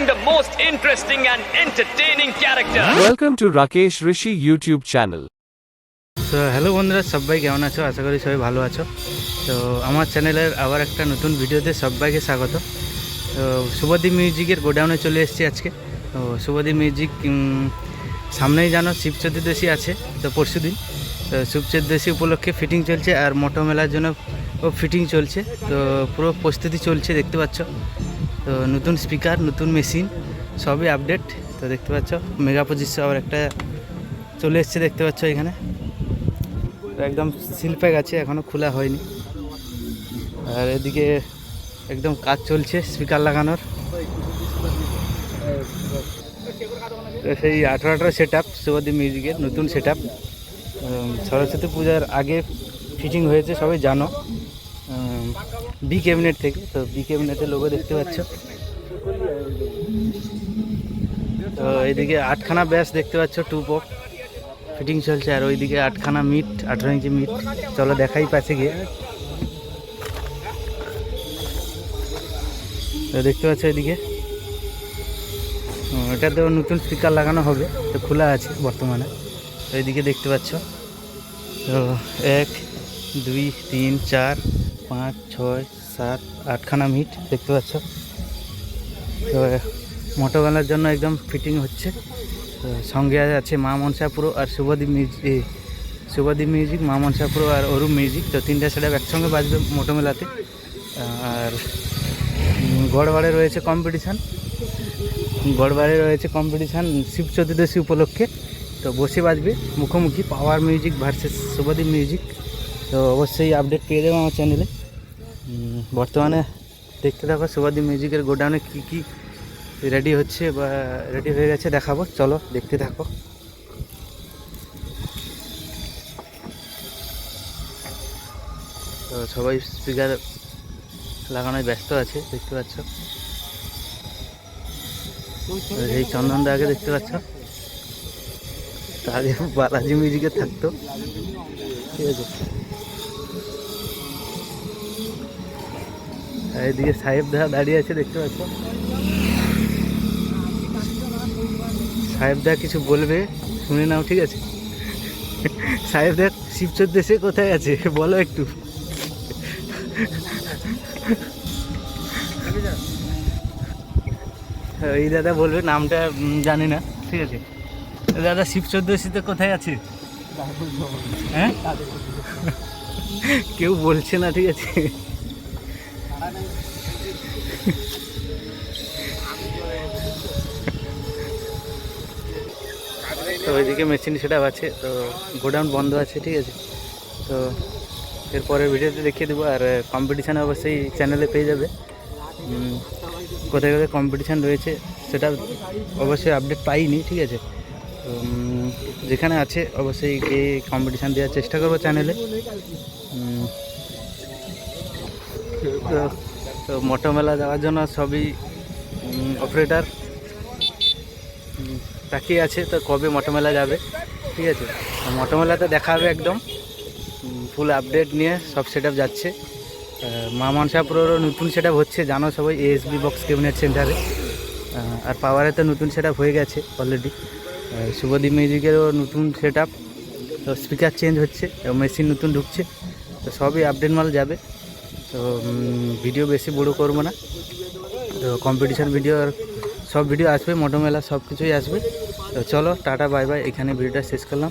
bring the most interesting and entertaining character. Welcome to Rakesh Rishi YouTube channel. তো hello বন্ধুরা সবাই কেমন আছো? আশা করি সবাই ভালো আছো। তো আমার চ্যানেলের আবার একটা নতুন ভিডিওতে সবাইকে স্বাগত। তো শুভদীপ মিউজিকের গোডাউনে চলে এসেছি আজকে। তো শুভদীপ মিউজিক সামনেই জানো শিব চতুর্দশী আছে তো পরশু দিন। তো শিব চতুর্দশী উপলক্ষে ফিটিং চলছে আর মোটো মেলার জন্য ও ফিটিং চলছে। তো পুরো প্রস্তুতি চলছে দেখতে পাচ্ছ। তো নতুন স্পিকার নতুন মেশিন সবই আপডেট তো দেখতে পাচ্ছ মেগা পঁচিশশো আবার একটা চলে এসছে, দেখতে পাচ্ছ এখানে। একদম শিল্পে গেছে এখনও খোলা হয়নি। আর এদিকে একদম কাজ চলছে স্পিকার লাগানোর। সেই আঠারো আঠারো সেট আপ শুভদীপ মিউজিকের নতুন সেট আপ সরস্বতী পূজার আগে ফিটিং হয়েছে, সবাই জানো। বি ক্যাবিনেট থেকে তো বি ক্যাবিনেটের লোগো দেখতে পাচ্ছ। তো এইদিকে আটখানা ব্যাস দেখতে পাচ্ছ টু পপ ফিটিং চলছে আর ওইদিকে আটখানা মিট আঠেরো ইঞ্চি মিট চলো দেখাই পাশে গিয়ে। তো দেখতে পাচ্ছ এদিকে। ও, এটাতেও নতুন স্পিকার লাগানো হবে তো খোলা আছে বর্তমানে। তো দেখতে পাচ্ছ। তো এক দুই তিন চার পাঁচ, ছয়, সাত, আটখানা মিট, দেখতে পাচ্ছ? তো মোটোবেলার জন্য একদম ফিটিং হচ্ছে। তো, সঙ্গে আছে মা মনসা পুরো আর শুভদীপ মিউজিক শুভদীপ মিউজিক, মা মনসা পুরো আর অরূপ মিউজিক। তো, তিনটা সেটা একসঙ্গে বাজবে মোটো মেলাতে। আর গড়বাড়ে রয়েছে কম্পিটিশান গড়বাড়ে রয়েছে কম্পিটিশান শিব চতুর্দশী উপলক্ষে। তো, বসে বাজবে মুখোমুখি। Power music versus Subhadip music তো, অবশ্যই আপডেট পেয়ে যাব আমার চ্যানেলে বর্তমানে দেখতে থাকো শুভদীপ মিউজিকের গোডাউনে কী কী রেডি হচ্ছে বা রেডি হয়ে গেছে দেখাবো। চলো, দেখতে থাকো। তো সবাই স্পিকার লাগানোয় ব্যস্ত আছে, দেখতে পাচ্ছ। এই চন্দনদা আগে দেখতে পাচ্ছ। তো আগে বালাজি মিউজিকে থাকতো। ঠিক আছে। এদিকে সাহেব দা দাঁড়িয়ে আছে, দেখতে পাচ্ছ? সাহেব সাহেবদা কিছু বলবে? শুনে নাও, ঠিক আছে? সাহেবদা শিবচর দেশে কোথায় আছে? বলো একটু। এই দাদা বলবে, নামটা জানি না, ঠিক আছে? দাদা শিব চৌদ্দশীতে কোথায় আছে? হ্যাঁ? কেউ বলছে না, ঠিক আছে? তো ওইদিকে মেশিন সেটা আছে, তো গোডাউন বন্ধ আছে, ঠিক আছে? তো এরপরের ভিডিওতে দেখিয়ে দেবো, আর কম্পিটিশান অবশ্যই চ্যানেলে পেয়ে যাবে। কোথায় কোথায় কম্পিটিশান রয়েছে, সেটা অবশ্যই আপডেট পাইনি, ঠিক আছে? যেখানে আছে, অবশ্যই গিয়ে কম্পিটিশান দেওয়ার চেষ্টা করব চ্যানেলে তো- তো মোটো মেলা যাওয়ার জন্য সবই অপারেটার তাকিয়ে আছে তো কবে মোটো মেলা যাবে, ঠিক আছে? আর মোটো মেলাতে দেখা হবে একদম ফুল আপডেট নিয়ে সব সেট যাচ্ছে। মা মনসাপুরেরও নতুন সেট হচ্ছে, জানো সবাই এএসবি বক্স ক্যাবিনেট সেন্টারে আর পাওয়ারে তো নতুন সেট হয়ে গেছে অলরেডি শুভদীপ মিউজিকেরও নতুন সেট তো স্পিকার চেঞ্জ হচ্ছে মেশিন নতুন ঢুকছে, তো সবই আপডেট মাল যাবে। তো ভিডিও বেশি বড় করব না। তো কম্পিটিশান ভিডিও আর সব ভিডিও আসবে মোটোমেলা সব কিছুই আসবে। তো, চলো, টাটা বাই বাই এখানে ভিডিওটা শেষ করলাম।